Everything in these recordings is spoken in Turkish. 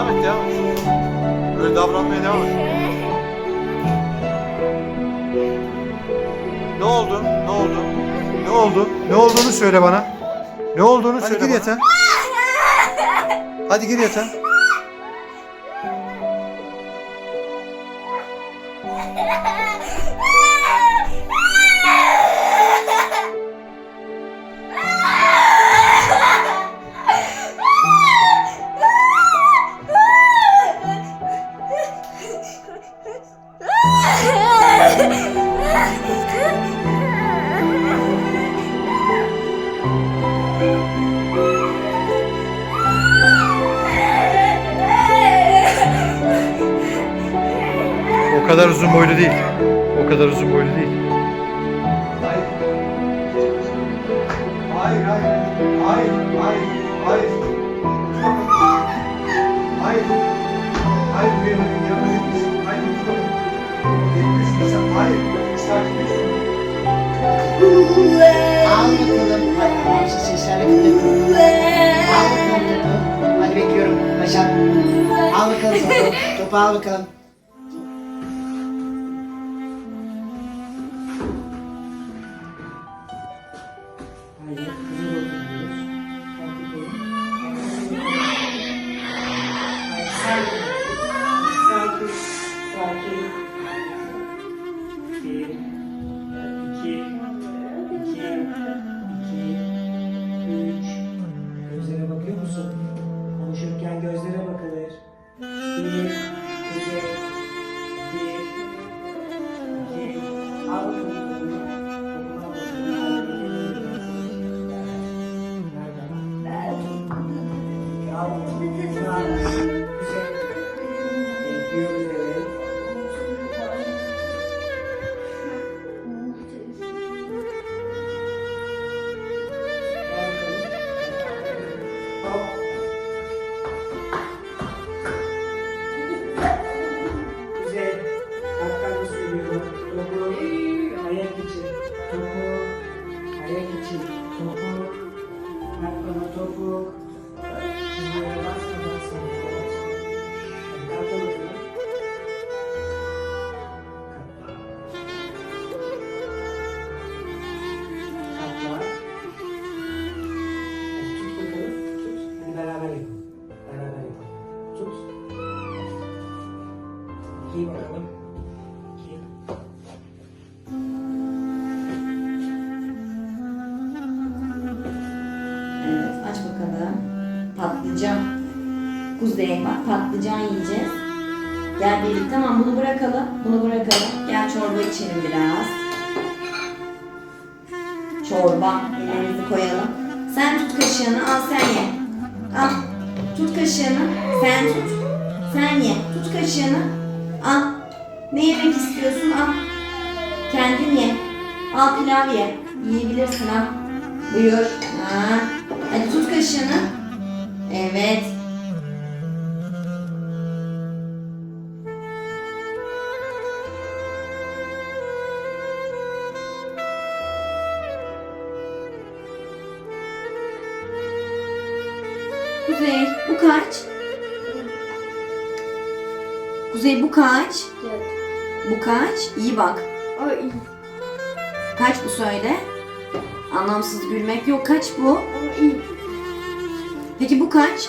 Devam et, devam et. Böyle davranmaya devam et. Ne oldu? Ne oldu? Ne oldu? Ne olduğunu söyle bana. Ne olduğunu söyle gir bana. yatağa. Hadi gir yatağa. Uzun boylu değil. O kadar uzun boylu değil. Hayır. Hayır, hayır. Hayır, hayır, hayır. Hayır. Hayır, buraya bakın. Yanına gitmesin. Hayır, bakın. Gitmesin sen. Hayır. Sakinleşsin. Al bakalım. Hadi şu seslerle kıpırdım. Al bakalım topu. Hadi bekliyorum. Başak. Al bakalım topu. Topu al bakalım. Patlıcan yiyeceğiz. Gel birlikte tamam bunu bırakalım. Bunu bırakalım. Gel çorba içelim biraz. Çorba. Ellerimizi koyalım. Sen tut kaşığını al sen ye. Al. Tut kaşığını. Sen tut. Sen ye. Tut kaşığını. Al. Ne yemek istiyorsun? Al. Kendin ye. Al pilav ye. Yiyebilirsin al. Buyur. Ha. Hadi tut kaşığını. Evet. Kuzey bu kaç? Kuzey bu kaç? Bu kaç? İyi bak. Kaç bu söyle? Anlamsız gülmek yok. Kaç bu? Peki bu kaç?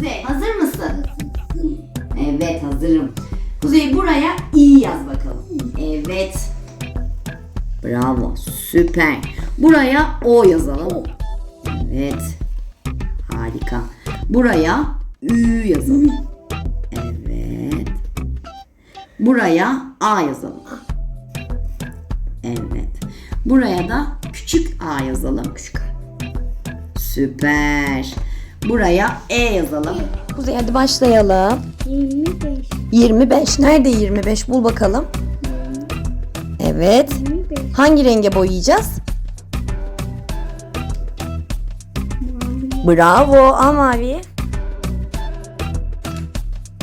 Kuzey hazır mısın? Evet hazırım. Kuzey buraya i yaz bakalım. Evet. Bravo. Süper. Buraya o yazalım. Evet. Harika. Buraya ü yazalım. Evet. Buraya a yazalım. Evet. Buraya da küçük a yazalım. Küçük a. Süper. Buraya e yazalım. Kuzey hadi başlayalım. 25. 25. Nerede 25? Bul bakalım. Evet. 25. Hangi renge boyayacağız? Bravo. A mavi.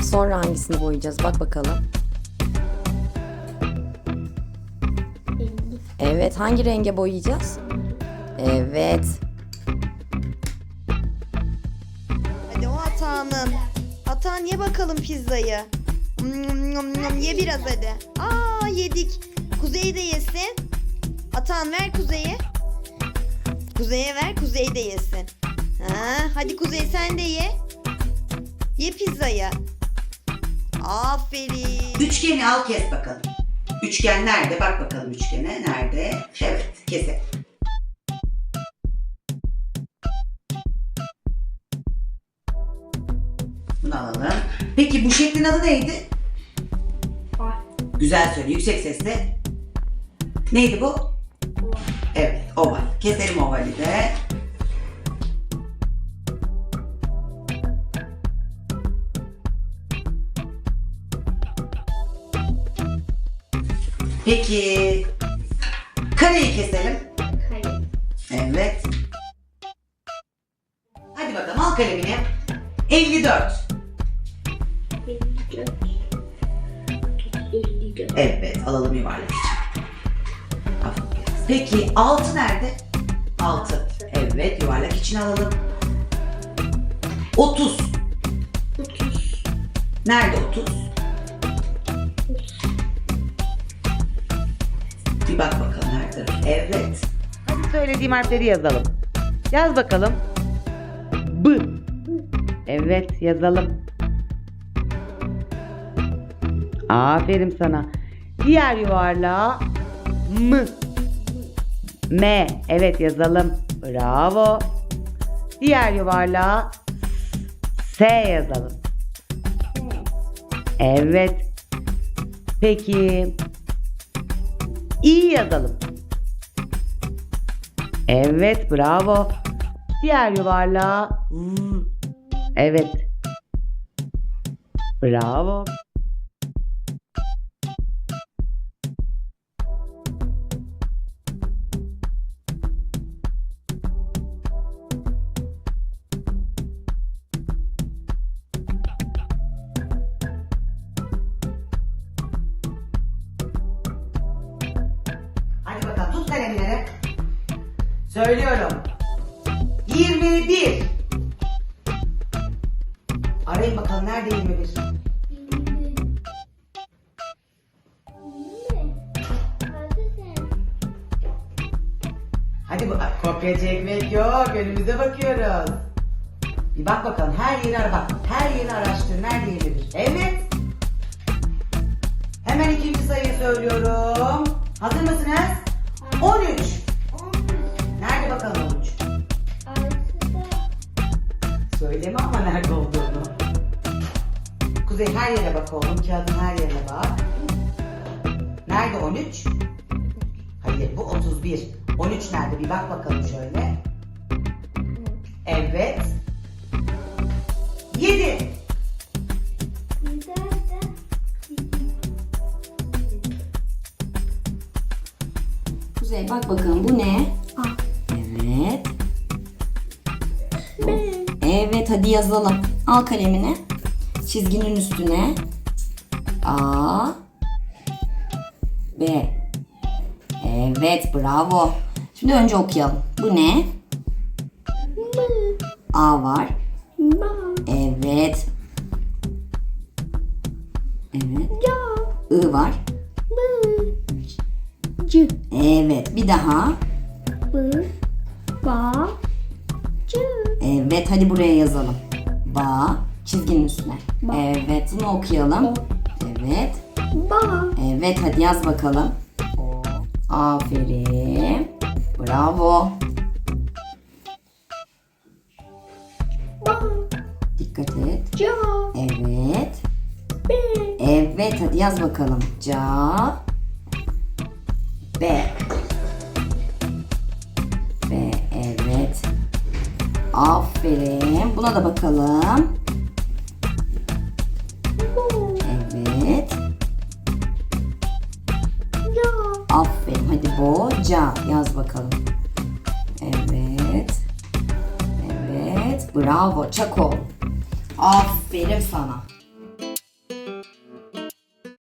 Sonra hangisini boyayacağız? Bak bakalım. Evet. Hangi renge boyayacağız? Evet. Atağan'ın. Atağan ye bakalım pizzayı. Ye biraz hadi. Aa yedik. Kuzey de yesin. Atağan ver Kuzey'e. Kuzey'e ver Kuzey de yesin. Ha, hadi Kuzey sen de ye. Ye pizzayı. Aferin. Üçgeni al kes bakalım. Üçgen nerede? Bak bakalım üçgene. Nerede? Evet keselim. Peki bu şeklin adı neydi? Güzel söyle. Yüksek sesle. Neydi bu? Evet. Oval. Keselim ovali de. Peki kareyi keselim. Kare. Evet. Hadi bakalım al kalemini. 54. 54. Evet alalım yuvarlak için. Peki 6 nerede? 6. Evet yuvarlak için alalım. 30. 30. Nerede 30? Bir bak bakalım nerede? Evet. Hadi söylediğim harfleri yazalım. Yaz bakalım. B. Evet yazalım. Aferin sana. Diğer yuvarlağa M. M. Evet yazalım. Bravo. Diğer yuvarlağa S yazalım. Evet. Peki. İ yazalım. Evet bravo. Diğer yuvarlağa Z. Evet. Bravo. Bakalım nerede 21? Hadi bu kopya çekmek yok. Önümüze bakıyoruz. Bir bak bakalım her yeri ara bak. Her yeri araştır. Nerede 21? Evet. Hemen ikinci sayıyı söylüyorum. Hazır mısınız? 13. Nerede bakalım 13? Söyleme ama nerede olduğunu. Kuzey her yere bak oğlum. Kağıdın her yerine bak. Nerede 13? Hayır bu 31. 13 nerede? Bir bak bakalım şöyle. Evet. 7. Kuzey bak bakalım bu ne? Evet. Evet hadi yazalım. Al kalemini. Çizginin üstüne. A. B. Evet bravo. Şimdi önce okuyalım. Bu ne? A var. Evet. Evet. I var. C. Evet. Bir daha. B. Ba. C. Evet hadi buraya yazalım. Ba çizginin üstüne. Evet bunu okuyalım. Evet. Ba. Evet hadi yaz bakalım. Aferin. Bravo. Ba. Dikkat et. C. Evet. B. Evet hadi yaz bakalım. Ca. B. B evet. Aferin. Buna da bakalım. Boca yaz bakalım. Evet. Evet. Bravo. Çako. Aferin sana.